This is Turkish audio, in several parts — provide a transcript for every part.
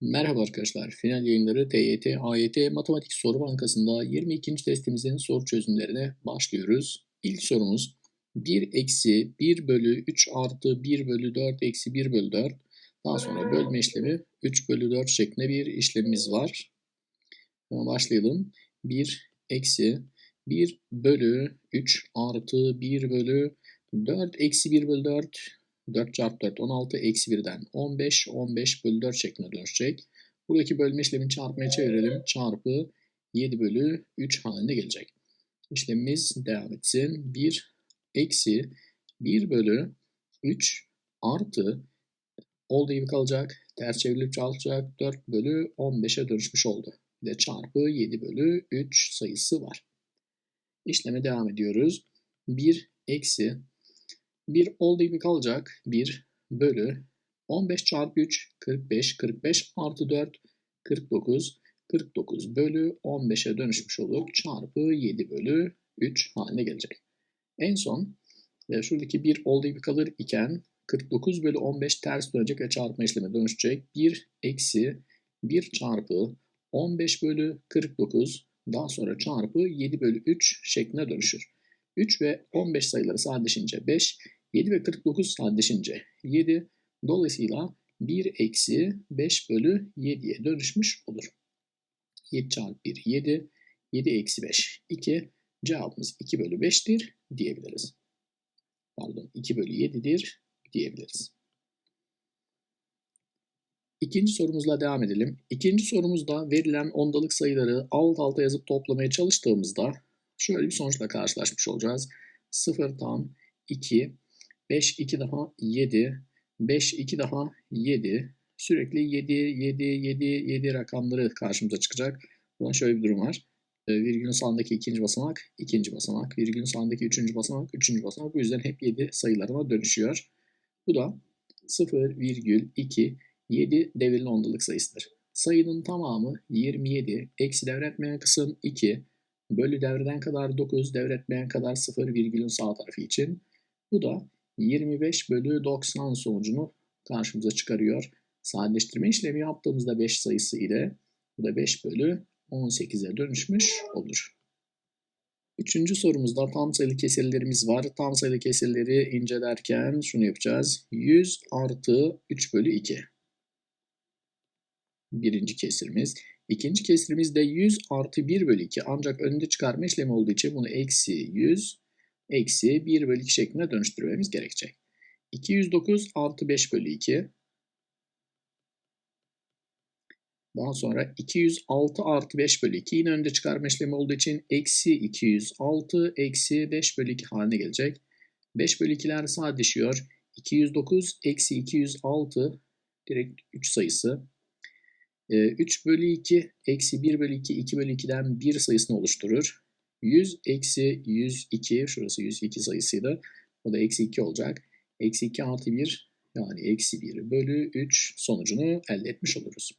Merhaba arkadaşlar. Final yayınları TYT, AYT Matematik Soru Bankası'nda 22. testimizin soru çözümlerine başlıyoruz. İlk sorumuz 1 eksi 1 bölü 3 artı 1 bölü 4 eksi 1 bölü 4. Daha sonra bölme işlemi 3 bölü 4 şeklinde bir işlemimiz var. Başlayalım. 1 eksi 1 bölü 3 artı 1 bölü 4 eksi 1 bölü 4 4 çarpı 4 16 eksi 1'den 15 15 bölü 4 şeklinde dönüşecek. Buradaki bölme işlemini çarpmaya çevirelim. Çarpı 7 bölü 3 haline gelecek. İşlemimiz devam etsin. 1 eksi 1 bölü 3 artı olduğu gibi kalacak. Ters çevrilip çalacak. 4 bölü 15'e dönüşmüş oldu. Bir de çarpı 7 bölü 3 sayısı var. İşleme devam ediyoruz. 1 eksi 1 olduğu gibi kalacak. 1 bölü 15 çarpı 3 45 45 artı 4 49 49 bölü 15'e dönüşmüş olup çarpı 7 bölü 3 haline gelecek. En son ve şuradaki 1 olduğu gibi kalır iken 49 bölü 15 ters dönecek ve çarpma işlemi dönüşecek. 1 eksi 1 çarpı 15 bölü 49 daha sonra çarpı 7 bölü 3 şeklinde dönüşür. 3 ve 15 sayıları sadeleşince 5, 7 ve 49 sadeleşince 7. Dolayısıyla 1 eksi 5 bölü 7'ye dönüşmüş olur. 7 çarpı 1 7, 7 eksi 5 2. Cevabımız 2 bölü 5'tir diyebiliriz. Pardon 2 bölü 7'dir diyebiliriz. İkinci sorumuzla devam edelim. İkinci sorumuzda verilen ondalık sayıları alt alta yazıp toplamaya çalıştığımızda şöyle bir sonuçla karşılaşmış olacağız. 0 tam 2, 5 2 daha 7, 5 2 daha 7. Sürekli 7, 7, 7, 7 rakamları karşımıza çıkacak. Burada şöyle bir durum var. E, virgülün sağındaki ikinci basamak, ikinci basamak. Virgülün sağındaki üçüncü basamak, üçüncü basamak. Bu yüzden hep 7 sayılarına dönüşüyor. Bu da 0, virgül 2, 7 devirli ondalık sayısıdır. Sayının tamamı 27, eksi devretmeyen kısım 2, bölü devreden kadar 9, devretmeyen kadar 0 virgülün sağ tarafı için. Bu da 25 bölü 90 sonucunu karşımıza çıkarıyor. Sadeleştirme işlemi yaptığımızda 5 sayısı ile bu da 5 bölü 18'e dönüşmüş olur. Üçüncü sorumuzda tam sayılı kesirlerimiz var. Tam sayılı kesirleri incelerken şunu yapacağız. 100 artı 3 bölü 2. Birinci kesirimiz. İkinci kesirimiz de 100 artı 1 bölü 2. Ancak önünde çıkarma işlemi olduğu için bunu eksi 100 eksi 1 bölü 2 şeklinde dönüştürmemiz gerekecek. 209 artı 5 bölü 2. Daha sonra 206 artı 5 bölü 2 yine önde çıkarma işlemi olduğu için eksi 206 eksi 5 bölü 2 haline gelecek. 5 bölü 2'ler sadeleşiyor. 209 eksi 206 direkt 3 sayısı. 3 bölü 2 eksi 1 bölü 2 2 bölü 2'den 1 sayısını oluşturur. 100 eksi 102 şurası 102 sayısıydı. O da eksi 2 olacak. Eksi 2 artı 1 yani eksi 1 bölü 3 sonucunu elde etmiş oluruz.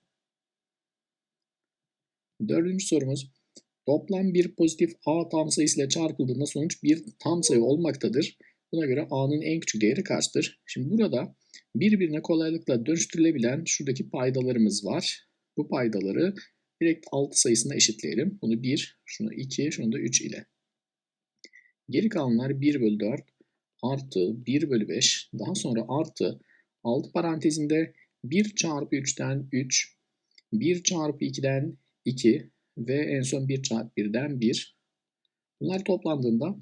Dördüncü sorumuz. Toplam bir pozitif a tam sayısı ile çarpıldığında sonuç bir tam sayı olmaktadır. Buna göre a'nın en küçük değeri kaçtır? Şimdi burada birbirine kolaylıkla dönüştürülebilen şuradaki paydalarımız var. Bu paydaları direkt 6 sayısına eşitleyelim. Bunu 1, şunu 2, şunu da 3 ile. Geri kalanlar 1 bölü 4 artı 1 bölü 5 daha sonra artı 6 parantezinde 1 çarpı 3'ten 3, 1 çarpı 2'den 2 ve en son 1 çarpı 1'den 1. Bunlar toplandığında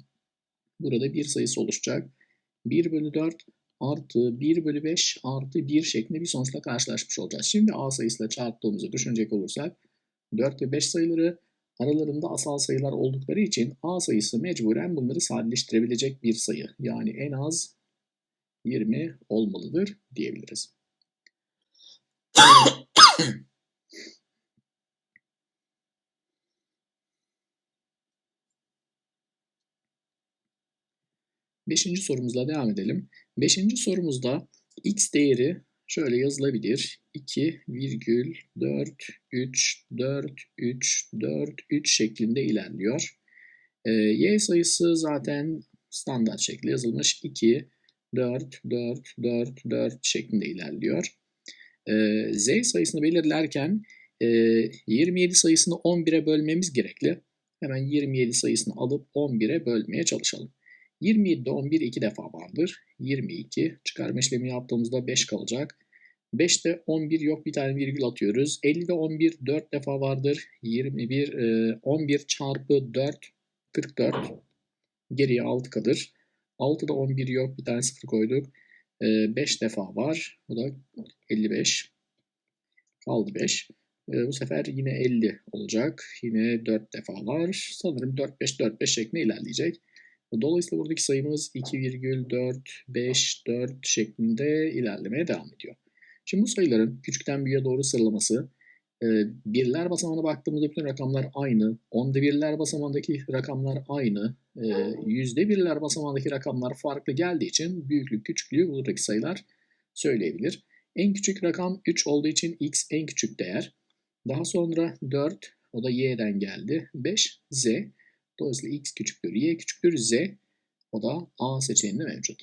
burada bir sayısı oluşacak. 1 bölü 4 artı 1 bölü 5 artı 1 şeklinde bir sonuçla karşılaşmış olacağız. Şimdi A sayısıyla çarptığımızı düşünecek olursak 4 ve 5 sayıları aralarında asal sayılar oldukları için A sayısı mecburen bunları sadeleştirebilecek bir sayı. Yani en az 20 olmalıdır diyebiliriz. Beşinci sorumuzla devam edelim. Beşinci sorumuzda x değeri şöyle yazılabilir. 2 virgül 4 3 4 3 4 3 şeklinde ilerliyor. Ee, y sayısı zaten standart şekli yazılmış. 2 4 4 4 4 şeklinde ilerliyor. e, z sayısını belirlerken e, 27 sayısını 11'e bölmemiz gerekli. Hemen 27 sayısını alıp 11'e bölmeye çalışalım. 27'de 11 iki defa vardır. 22 çıkarma işlemi yaptığımızda 5 kalacak. 5'te 11 yok bir tane virgül atıyoruz. 50'de 11 4 defa vardır. 21 e, 11 çarpı 4 44. Geriye 6 kalır. 6'da 11 yok bir tane 0 koyduk. 5 e, defa var. Bu da 55. Kaldı 5. E, bu sefer yine 50 olacak. Yine 4 defa var. Sanırım 4-5-4-5 şeklinde ilerleyecek. Dolayısıyla buradaki sayımız 2,454 şeklinde ilerlemeye devam ediyor. Şimdi bu sayıların küçükten büyüğe doğru sıralaması e, birler basamağına baktığımızda bütün rakamlar aynı. Onda birler basamağındaki rakamlar aynı. E, yüzde birler basamağındaki rakamlar farklı geldiği için büyüklük küçüklüğü buradaki sayılar söyleyebilir. En küçük rakam 3 olduğu için x en küçük değer. Daha sonra 4 o da y'den geldi. 5 z. Dolayısıyla x küçüktür y küçüktür z. O da a seçeneğinde mevcut.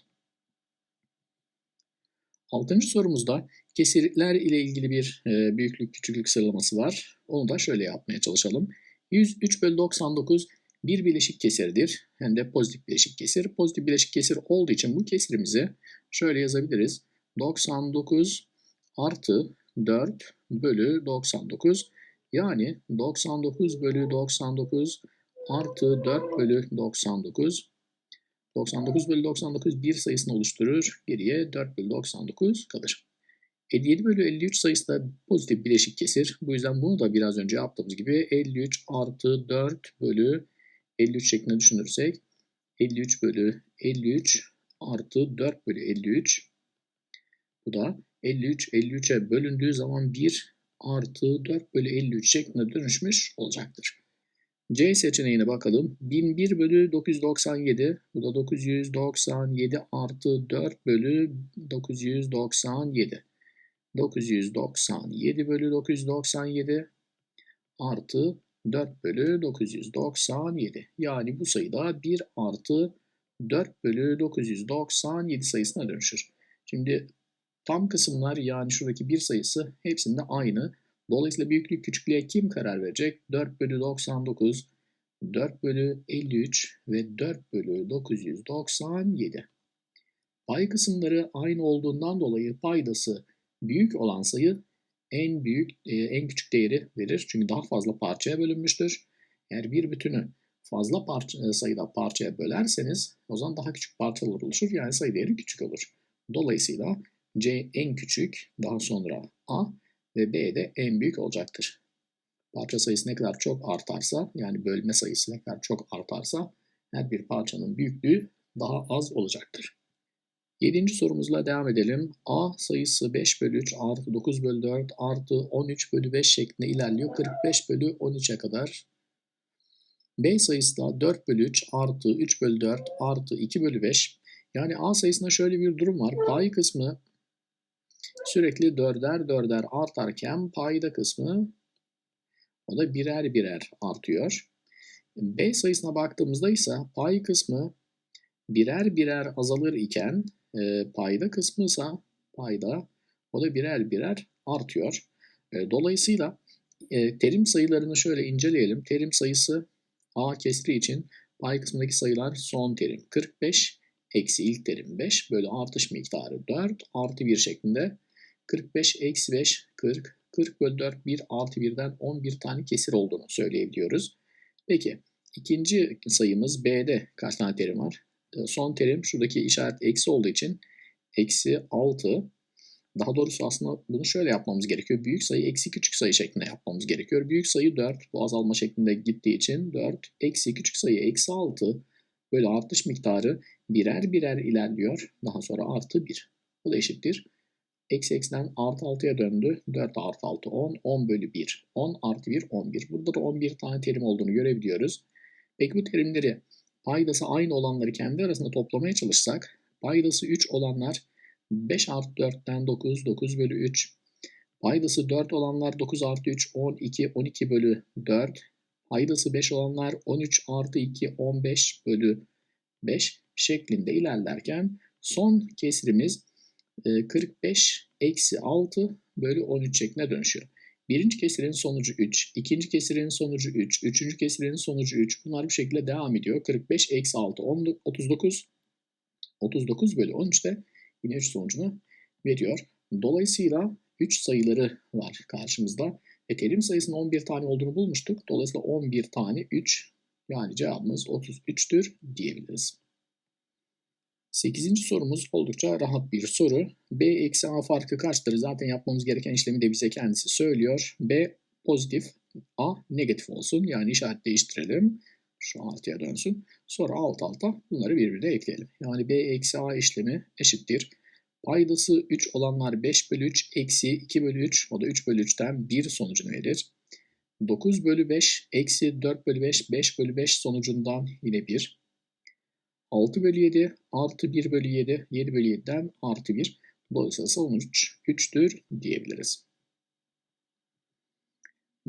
Altıncı sorumuzda kesirler ile ilgili bir e, büyüklük küçüklük sıralaması var. Onu da şöyle yapmaya çalışalım. 103 bölü 99 bir bileşik kesirdir. Hem de pozitif bileşik kesir. Pozitif bileşik kesir olduğu için bu kesirimizi şöyle yazabiliriz. 99 artı 4 bölü 99 yani 99 bölü 99 artı 4 bölü 99 99 bölü 99 bir sayısını oluşturur. Geriye 4 bölü 99 kalır. 57 bölü 53 sayısı da pozitif bileşik kesir. Bu yüzden bunu da biraz önce yaptığımız gibi 53 artı 4 bölü 53 şeklinde düşünürsek 53 bölü 53 artı 4 bölü 53 bu da 53 53'e bölündüğü zaman 1 artı 4 bölü 53 şeklinde dönüşmüş olacaktır. C seçeneğine bakalım. 1001 bölü 997. Bu da 997 artı 4 bölü 997. 997 bölü 997 artı 4 bölü 997. Yani bu sayıda 1 artı 4 bölü 997 sayısına dönüşür. Şimdi tam kısımlar yani şuradaki bir sayısı hepsinde aynı. Dolayısıyla büyüklük küçüklüğe kim karar verecek? 4 bölü 99, 4 bölü 53 ve 4 bölü 997. Pay kısımları aynı olduğundan dolayı paydası büyük olan sayı en büyük, e, en küçük değeri verir. Çünkü daha fazla parçaya bölünmüştür. Eğer bir bütünü fazla parça, e, sayıda parçaya bölerseniz o zaman daha küçük parçalar oluşur. Yani sayı değeri küçük olur. Dolayısıyla C en küçük, daha sonra A ve B de en büyük olacaktır. Parça sayısı ne kadar çok artarsa yani bölme sayısı ne kadar çok artarsa her bir parçanın büyüklüğü daha az olacaktır. Yedinci sorumuzla devam edelim. A sayısı 5 bölü 3 artı 9 bölü 4 artı 13 bölü 5 şeklinde ilerliyor. 45 bölü 13'e kadar. B sayısı da 4 bölü 3 artı 3 bölü 4 artı 2 bölü 5. Yani A sayısında şöyle bir durum var. Pay kısmı sürekli dörder dörder artarken payda kısmı o da birer birer artıyor. B sayısına baktığımızda ise pay kısmı birer birer azalır iken e, payda kısmı ise payda o da birer birer artıyor. E, dolayısıyla e, terim sayılarını şöyle inceleyelim. Terim sayısı A kesri için pay kısmındaki sayılar son terim 45 eksi ilk terim 5 böyle artış miktarı 4 artı 1 şeklinde 45 eksi 5 40 40 bölü 4 1 artı 1'den 11 tane kesir olduğunu söyleyebiliyoruz. Peki ikinci sayımız B'de kaç tane terim var? Ee, son terim şuradaki işaret eksi olduğu için eksi 6. Daha doğrusu aslında bunu şöyle yapmamız gerekiyor. Büyük sayı eksi küçük sayı şeklinde yapmamız gerekiyor. Büyük sayı 4 bu azalma şeklinde gittiği için 4 eksi küçük sayı eksi 6 böyle artış miktarı birer birer ilerliyor. Daha sonra artı 1. Bu da eşittir. Eksi eksiden artı 6'ya döndü. 4 artı 6 10. 10 bölü 1. 10 artı 1 11. Burada da 11 tane terim olduğunu görebiliyoruz. Peki bu terimleri paydası aynı olanları kendi arasında toplamaya çalışsak paydası 3 olanlar 5 artı 4'ten 9, 9 bölü 3. Paydası 4 olanlar 9 artı 3, 12, 12 bölü 4. Paydası 5 olanlar 13 artı 2, 15 bölü 5 şeklinde ilerlerken son kesrimiz e, 45 eksi 6 bölü 13 şekline dönüşüyor. Birinci kesirin sonucu 3, ikinci kesirin sonucu 3, üçüncü kesirin sonucu 3. Bunlar bu şekilde devam ediyor. 45 eksi 6, 39. 39 bölü 13 de yine 3 sonucunu veriyor. Dolayısıyla 3 sayıları var karşımızda. E terim sayısının 11 tane olduğunu bulmuştuk. Dolayısıyla 11 tane 3 yani cevabımız 33'tür diyebiliriz. 8. sorumuz oldukça rahat bir soru. B eksi A farkı kaçtır? Zaten yapmamız gereken işlemi de bize kendisi söylüyor. B pozitif, A negatif olsun. Yani işaret değiştirelim. Şu artıya dönsün. Sonra alt alta bunları birbirine ekleyelim. Yani B eksi A işlemi eşittir. Paydası 3 olanlar 5 bölü 3 eksi 2 bölü 3 o da 3 bölü 3'ten 1 sonucunu verir. 9 bölü 5 eksi 4 bölü 5 5 bölü 5 sonucundan yine 1. 6 bölü 7 artı 1 bölü 7 7 bölü 7'den artı 1. Dolayısıyla sonuç 3'tür diyebiliriz.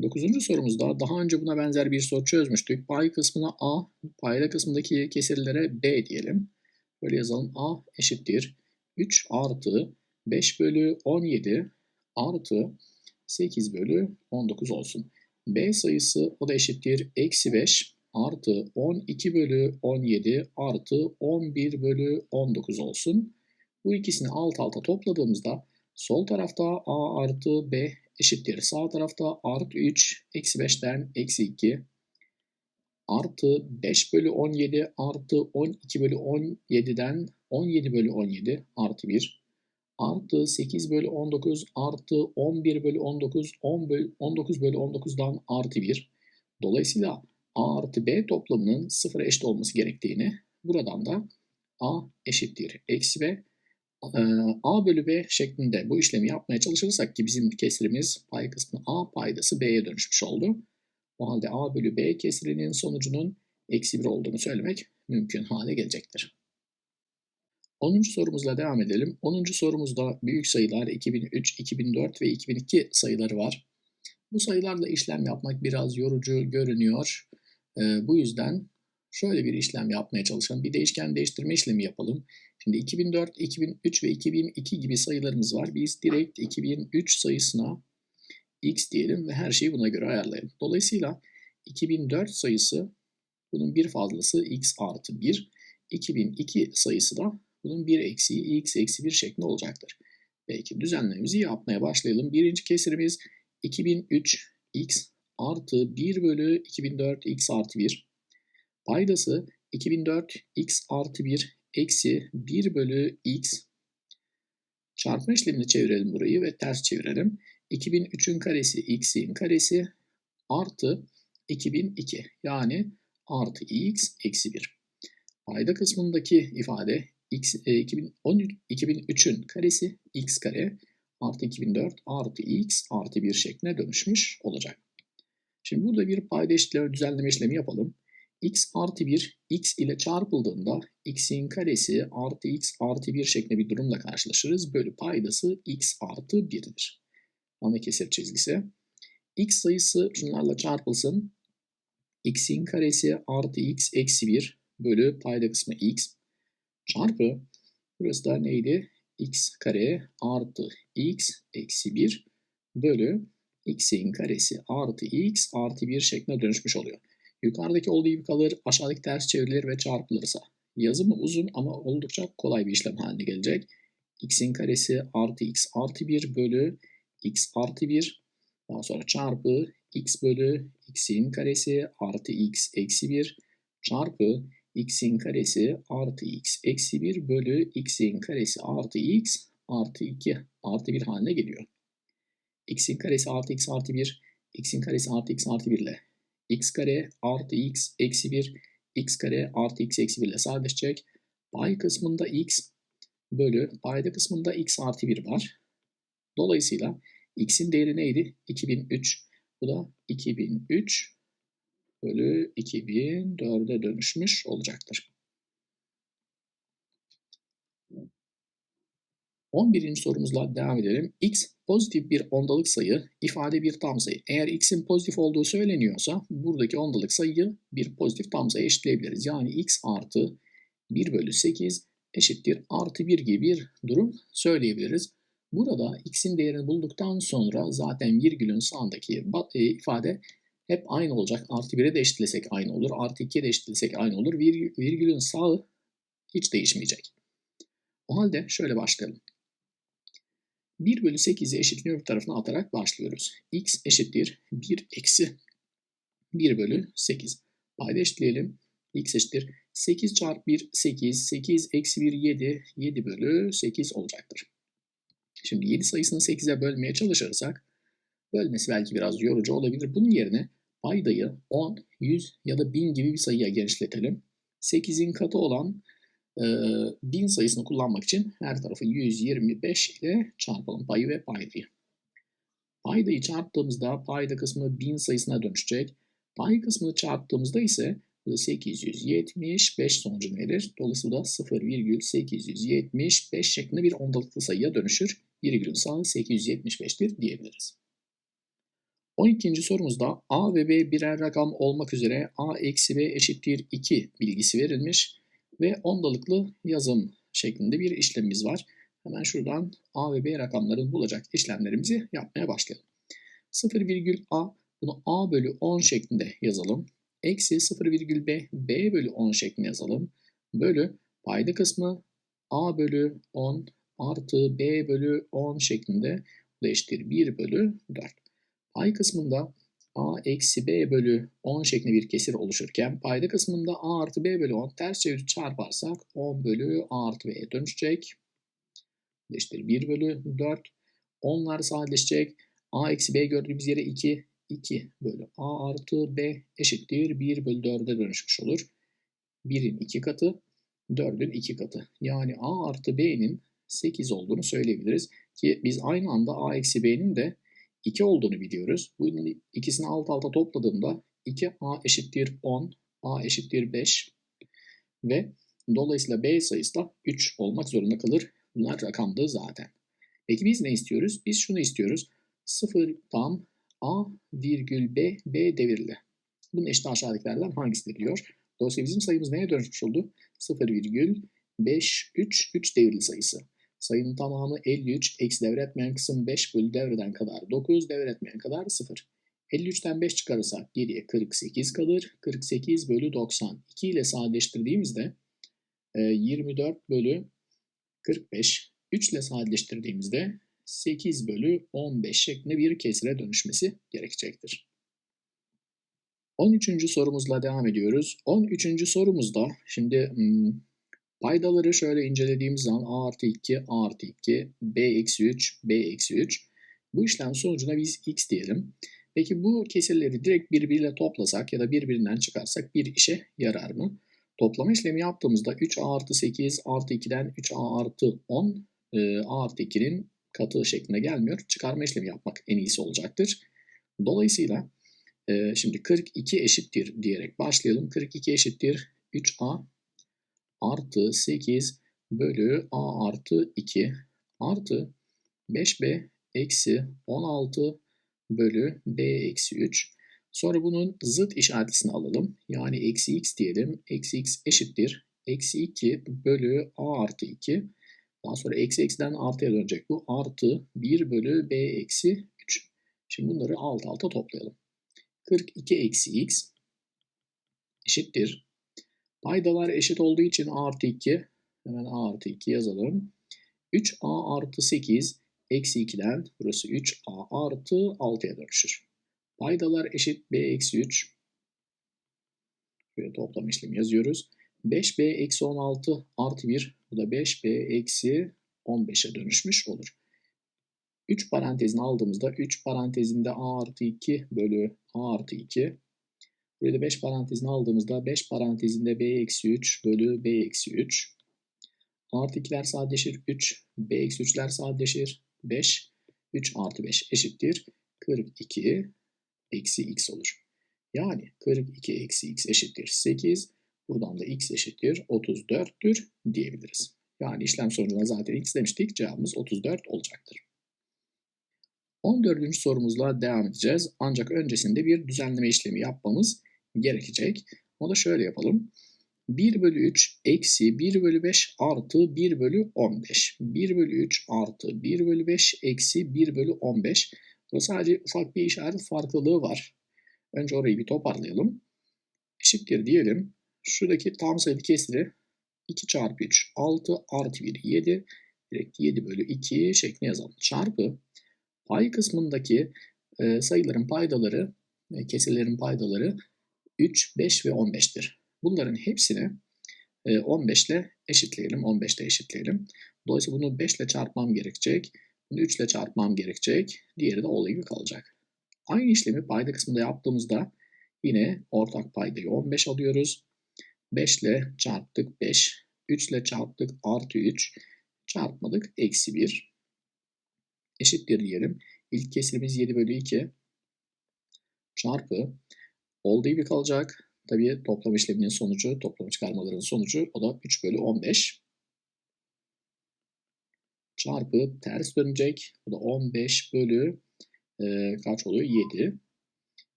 Dokuzuncu sorumuzda daha önce buna benzer bir soru çözmüştük. Pay kısmına A, payda kısmındaki kesirlere B diyelim. Böyle yazalım. A eşittir. 3 artı 5 bölü 17 artı 8 bölü 19 olsun. B sayısı o da eşittir. Eksi 5 artı 12 bölü 17 artı 11 bölü 19 olsun. Bu ikisini alt alta topladığımızda sol tarafta A artı B eşittir. Sağ tarafta artı 3 eksi 5'ten eksi 2 artı 5 bölü 17 artı 12 bölü 17'den 17 bölü 17 artı 1 artı 8 bölü 19 artı 11 bölü 19 10 bölü, 19 bölü 19'dan artı 1. Dolayısıyla A artı B toplamının sıfıra eşit olması gerektiğini buradan da A eşittir eksi B A bölü B şeklinde bu işlemi yapmaya çalışırsak ki bizim kesirimiz pay kısmı A paydası B'ye dönüşmüş oldu. O halde A bölü B kesirinin sonucunun eksi 1 olduğunu söylemek mümkün hale gelecektir. 10. sorumuzla devam edelim. 10. sorumuzda büyük sayılar 2003, 2004 ve 2002 sayıları var. Bu sayılarla işlem yapmak biraz yorucu görünüyor. Ee, bu yüzden şöyle bir işlem yapmaya çalışalım. Bir değişken değiştirme işlemi yapalım. Şimdi 2004, 2003 ve 2002 gibi sayılarımız var. Biz direkt 2003 sayısına x diyelim ve her şeyi buna göre ayarlayalım. Dolayısıyla 2004 sayısı bunun bir fazlası x artı 1. 2002 sayısı da bunun bir eksiği x eksi 1 şeklinde olacaktır. Peki düzenlememizi yapmaya başlayalım. Birinci kesirimiz 2003 x artı 1 bölü 2004 x artı 1. Paydası 2004 x artı 1 eksi 1 bölü x. Çarpma işlemini çevirelim burayı ve ters çevirelim. 2003'ün karesi x'in karesi artı 2002 yani artı x eksi 1. Payda kısmındaki ifade x, e, 2003'ün karesi x kare artı 2004 artı x artı 1 şekline dönüşmüş olacak. Şimdi burada bir payda eşitleme düzenleme işlemi yapalım. x artı 1 x ile çarpıldığında x'in karesi artı x artı 1 şeklinde bir durumla karşılaşırız. Bölü paydası x artı 1'dir ana kesir çizgisi. x sayısı şunlarla çarpılsın. x'in karesi artı x eksi 1 bölü payda kısmı x çarpı burası da neydi? x kare artı x eksi 1 bölü x'in karesi artı x artı 1 şeklinde dönüşmüş oluyor. Yukarıdaki olduğu gibi kalır, aşağıdaki ters çevrilir ve çarpılırsa. Yazımı uzun ama oldukça kolay bir işlem haline gelecek. x'in karesi artı x artı 1 bölü x artı 1 daha sonra çarpı x bölü x'in karesi artı x eksi 1 çarpı x'in karesi artı x eksi 1 bölü x'in karesi artı x artı 2 artı 1 haline geliyor. X'in karesi artı x artı 1 x'in karesi artı x artı 1 ile x kare artı x eksi 1 x kare artı x eksi 1 ile sadeleşecek. Pay kısmında x bölü payda kısmında x artı 1 var. Dolayısıyla X'in değeri neydi? 2003. Bu da 2003 bölü 2004'e dönüşmüş olacaktır. 11. sorumuzla devam edelim. X pozitif bir ondalık sayı, ifade bir tam sayı. Eğer x'in pozitif olduğu söyleniyorsa buradaki ondalık sayıyı bir pozitif tam sayı eşitleyebiliriz. Yani x artı 1 bölü 8 eşittir artı 1 gibi bir durum söyleyebiliriz. Burada x'in değerini bulduktan sonra zaten virgülün sağındaki e, ifade hep aynı olacak. Artı 1'e de eşitlesek aynı olur. Artı 2'ye de eşitlesek aynı olur. Virgülün sağı hiç değişmeyecek. O halde şöyle başlayalım. 1 bölü 8'i eşitliğin öbür tarafına atarak başlıyoruz. x eşittir 1 eksi 1 bölü 8. Payda eşitleyelim. x eşittir 8 çarpı 1 8. 8 eksi 1 7. 7 bölü 8 olacaktır. Şimdi 7 sayısını 8'e bölmeye çalışırsak bölmesi belki biraz yorucu olabilir. Bunun yerine paydayı 10, 100 ya da 1000 gibi bir sayıya genişletelim. 8'in katı olan 1000 sayısını kullanmak için her tarafı 125 ile çarpalım payı ve paydayı. Paydayı çarptığımızda payda kısmı 1000 sayısına dönüşecek. Pay kısmını çarptığımızda ise bu da 875 sonucunu verir. Dolayısıyla da 0,875 şeklinde bir ondalıklı sayıya dönüşür. Virgülün sağı 875'tir diyebiliriz. 12. sorumuzda a ve b birer rakam olmak üzere a eksi b eşittir 2 bilgisi verilmiş ve ondalıklı yazım şeklinde bir işlemimiz var. Hemen şuradan a ve b rakamlarını bulacak işlemlerimizi yapmaya başlayalım. 0,a bunu a bölü 10 şeklinde yazalım. Eksi 0,b b bölü 10 şeklinde yazalım. Bölü payda kısmı a bölü 10 artı b bölü 10 şeklinde bu eşittir 1 bölü 4. Pay kısmında a eksi b bölü 10 şeklinde bir kesir oluşurken payda kısmında a artı b bölü 10 ters çevirip çarparsak 10 bölü a artı b'ye dönüşecek. Eşittir 1 bölü 4. Onlar sadeleşecek. a eksi b gördüğümüz yere 2. 2 bölü a artı b eşittir 1 bölü 4'e dönüşmüş olur. 1'in 2 katı 4'ün 2 katı. Yani a artı b'nin 8 olduğunu söyleyebiliriz. Ki biz aynı anda a eksi b'nin de 2 olduğunu biliyoruz. Bu ikisini alt alta topladığımda 2a eşittir 10, a eşittir 5 ve dolayısıyla b sayısı da 3 olmak zorunda kalır. Bunlar rakamdı zaten. Peki biz ne istiyoruz? Biz şunu istiyoruz. 0 tam a virgül b, b devirli. Bunun eşit aşağıdakilerden hangisidir diyor. Dolayısıyla bizim sayımız neye dönüşmüş oldu? 0 virgül 5, 3, 3 devirli sayısı. Sayının tamamı 53, eksi devretmeyen kısım 5 bölü devreden kadar 9, devretmeyen kadar 0. 53'ten 5 çıkarırsak geriye 48 kalır. 48 bölü 90. 2 ile sadeleştirdiğimizde 24 e, bölü 45. 3 ile sadeleştirdiğimizde 8 bölü 15 şeklinde bir kesire dönüşmesi gerekecektir. 13. sorumuzla devam ediyoruz. 13. sorumuzda şimdi hmm, Paydaları şöyle incelediğimiz zaman a artı 2, a artı 2, b eksi 3, b eksi 3. Bu işlem sonucuna biz x diyelim. Peki bu kesirleri direkt birbiriyle toplasak ya da birbirinden çıkarsak bir işe yarar mı? Toplama işlemi yaptığımızda 3a artı 8 artı 2'den 3a artı 10 e, a artı 2'nin katı şeklinde gelmiyor. Çıkarma işlemi yapmak en iyisi olacaktır. Dolayısıyla e, şimdi 42 eşittir diyerek başlayalım. 42 eşittir 3a artı 8 bölü a artı 2 artı 5b eksi 16 bölü b eksi 3. Sonra bunun zıt işaretini alalım. Yani eksi x diyelim. Eksi x eşittir. Eksi 2 bölü a artı 2. Daha sonra eksi eksiden artıya dönecek bu. Artı 1 bölü b eksi 3. Şimdi bunları alt alta toplayalım. 42 eksi x eşittir. Paydalar eşit olduğu için a artı 2. Hemen a artı 2 yazalım. 3a artı 8 eksi 2'den burası 3a artı 6'ya dönüşür. Paydalar eşit b eksi 3. Şöyle toplam işlemi yazıyoruz. 5b eksi 16 artı 1. Bu da 5b eksi 15'e dönüşmüş olur. 3 parantezini aldığımızda 3 parantezinde a artı 2 bölü a artı 2 Buraya da 5 parantezini aldığımızda 5 parantezinde b eksi 3 bölü b eksi 3. Artı 2'ler sadeleşir 3. b eksi 3'ler sadeleşir 5. 3 artı 5 eşittir. 42 eksi x olur. Yani 42 eksi x eşittir 8. Buradan da x eşittir 34'tür diyebiliriz. Yani işlem sonucuna zaten x demiştik. Cevabımız 34 olacaktır. 14. sorumuzla devam edeceğiz. Ancak öncesinde bir düzenleme işlemi yapmamız gerekecek. O da şöyle yapalım. 1 bölü 3 eksi 1 bölü 5 artı 1 bölü 15. 1 bölü 3 artı 1 bölü 5 eksi 1 bölü 15. Burada sadece ufak bir işaret farklılığı var. Önce orayı bir toparlayalım. Eşittir diyelim. Şuradaki tam sayılı kesiri 2 çarpı 3 6 artı 1 7 direkt 7 bölü 2 şeklinde yazalım. Çarpı pay kısmındaki e, sayıların paydaları e, kesirlerin paydaları 3, 5 ve 15'tir. Bunların hepsini 15 e, ile eşitleyelim. 15 ile eşitleyelim. Dolayısıyla bunu 5 ile çarpmam gerekecek. Bunu 3 ile çarpmam gerekecek. Diğeri de olduğu gibi kalacak. Aynı işlemi payda kısmında yaptığımızda yine ortak paydayı 15 alıyoruz. 5 ile çarptık 5. 3 ile çarptık artı 3. Çarpmadık eksi 1. Eşittir diyelim. İlk kesirimiz 7 bölü 2. Çarpı. Olduğu gibi kalacak. Tabii toplam işleminin sonucu, toplam çıkarmaların sonucu o da 3 bölü 15. Çarpı ters dönecek. Bu da 15 bölü e, kaç oluyor? 7.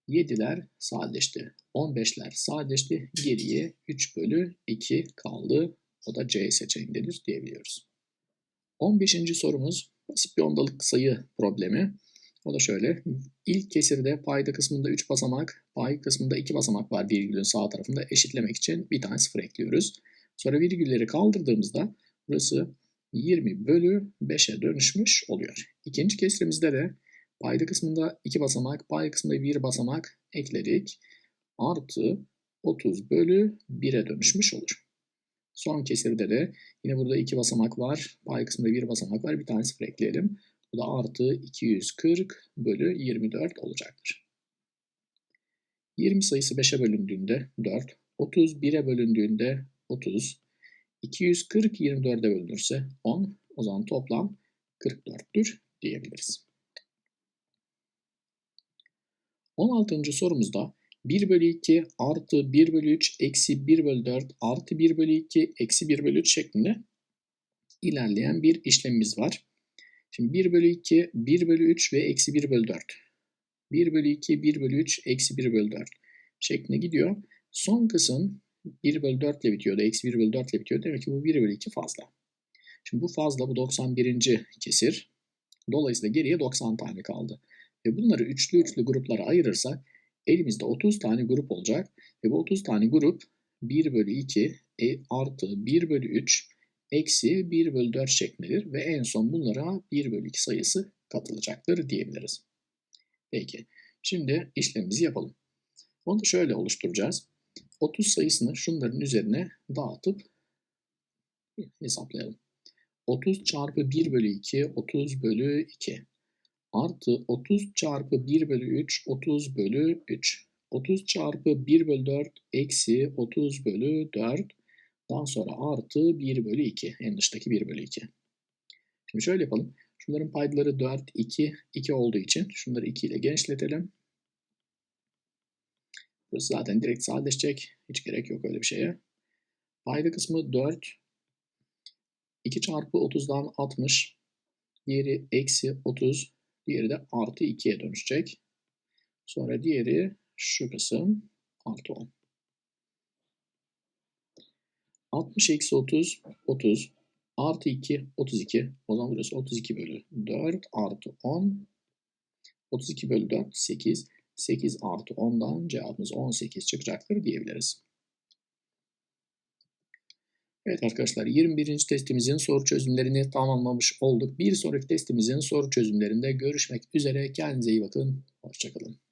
7'ler sadeleşti. 15'ler sadeleşti. Geriye 3 bölü 2 kaldı. O da C seçeneğindedir diyebiliyoruz. 15. sorumuz basit bir ondalık sayı problemi. O da şöyle. İlk kesirde payda kısmında 3 basamak, pay kısmında 2 basamak var virgülün sağ tarafında. Eşitlemek için bir tane sıfır ekliyoruz. Sonra virgülleri kaldırdığımızda burası 20 bölü 5'e dönüşmüş oluyor. İkinci kesirimizde de payda kısmında 2 basamak, pay kısmında 1 basamak ekledik. Artı 30 bölü 1'e dönüşmüş olur. Son kesirde de yine burada 2 basamak var. Pay kısmında 1 basamak var. Bir tane sıfır ekleyelim. Bu da artı 240 bölü 24 olacaktır. 20 sayısı 5'e bölündüğünde 4, 30 1'e bölündüğünde 30, 240 24'e bölünürse 10, o zaman toplam 44'tür diyebiliriz. 16. sorumuzda 1 bölü 2 artı 1 bölü 3 eksi 1 bölü 4 artı 1 bölü 2 eksi 1 bölü 3 şeklinde ilerleyen bir işlemimiz var. Şimdi 1 bölü 2, 1 bölü 3 ve eksi 1 bölü 4. 1 bölü 2, 1 bölü 3, eksi 1 bölü 4 şeklinde gidiyor. Son kısım 1 bölü 4 ile bitiyordu. Eksi 1 bölü 4 ile bitiyor. Demek ki bu 1 bölü 2 fazla. Şimdi bu fazla bu 91. kesir. Dolayısıyla geriye 90 tane kaldı. Ve bunları üçlü üçlü gruplara ayırırsak elimizde 30 tane grup olacak. Ve bu 30 tane grup 1 bölü 2 e, artı 1 bölü 3 eksi 1 bölü 4 şeklindedir ve en son bunlara 1 bölü 2 sayısı katılacaktır diyebiliriz. Peki şimdi işlemimizi yapalım. Onu da şöyle oluşturacağız. 30 sayısını şunların üzerine dağıtıp hesaplayalım. 30 çarpı 1 bölü 2 30 bölü 2 artı 30 çarpı 1 bölü 3 30 bölü 3 30 çarpı 1 bölü 4 eksi 30 bölü 4 daha sonra artı 1 bölü 2. En dıştaki 1 bölü 2. Şimdi şöyle yapalım. Şunların paydaları 4, 2, 2 olduğu için şunları 2 ile genişletelim. Burası zaten direkt sadeleşecek. Hiç gerek yok öyle bir şeye. Payda kısmı 4. 2 çarpı 30'dan 60. Diğeri eksi 30. Diğeri de artı 2'ye dönüşecek. Sonra diğeri şu kısım artı 10. 60 eksi 30, 30. Artı 2, 32. O zaman burası 32 bölü 4 artı 10. 32 bölü 4, 8. 8 artı 10'dan cevabımız 18 çıkacaktır diyebiliriz. Evet arkadaşlar 21. testimizin soru çözümlerini tamamlamış olduk. Bir sonraki testimizin soru çözümlerinde görüşmek üzere. Kendinize iyi bakın. Hoşçakalın.